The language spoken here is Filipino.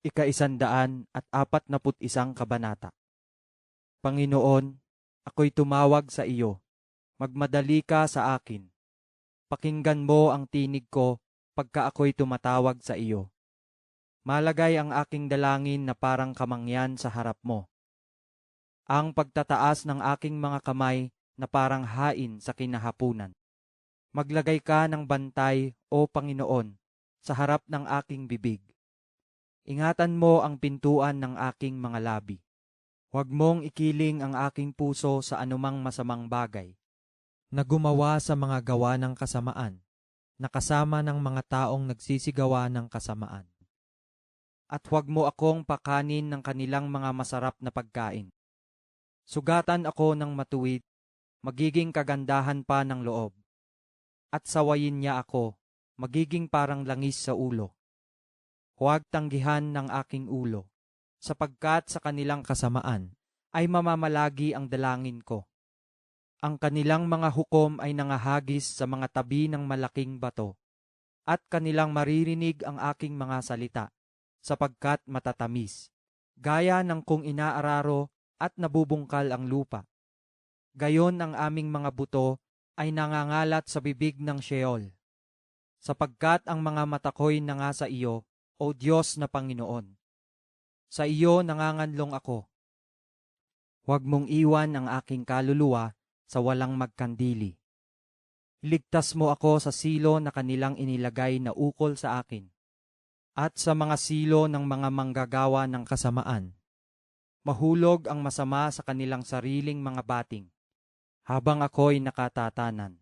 ikaisandaan at apat na put isang kabanata. Panginoon, ako'y tumawag sa iyo. Magmadali ka sa akin. Pakinggan mo ang tinig ko pagka ako'y tumatawag sa iyo. Malagay ang aking dalangin na parang kamangyan sa harap mo. Ang pagtataas ng aking mga kamay na parang hain sa kinahapunan. Maglagay ka ng bantay, O Panginoon, sa harap ng aking bibig. Ingatan mo ang pintuan ng aking mga labi. Huwag mong ikiling ang aking puso sa anumang masamang bagay na gumawa sa mga gawa ng kasamaan, na kasama ng mga taong nagsisigawa ng kasamaan. At huwag mo akong pakanin ng kanilang mga masarap na pagkain. Sugatan ako ng matuwid, magiging kagandahan pa ng loob. At sawayin niya ako, magiging parang langis sa ulo. Huwag tanggihan ng aking ulo, sapagkat sa kanilang kasamaan ay mamamalagi ang dalangin ko. Ang kanilang mga hukom ay nangahagis sa mga tabi ng malaking bato, at kanilang maririnig ang aking mga salita, sapagkat matatamis, gaya ng kung inaararo at nabubungkal ang lupa. Gayon ang aming mga buto ay nangangalat sa bibig ng Sheol, sapagkat ang mga mata ko'y nanga sa iyo, O Diyos na Panginoon. Sa iyo nanganganlong ako. Huwag mong iwan ang aking kaluluwa sa walang magkandili. Ligtas mo ako sa silo na kanilang inilagay na ukol sa akin, at sa mga silo ng mga manggagawa ng kasamaan. Mahulog ang masama sa kanilang sariling mga bating, habang ako'y nakatatanan.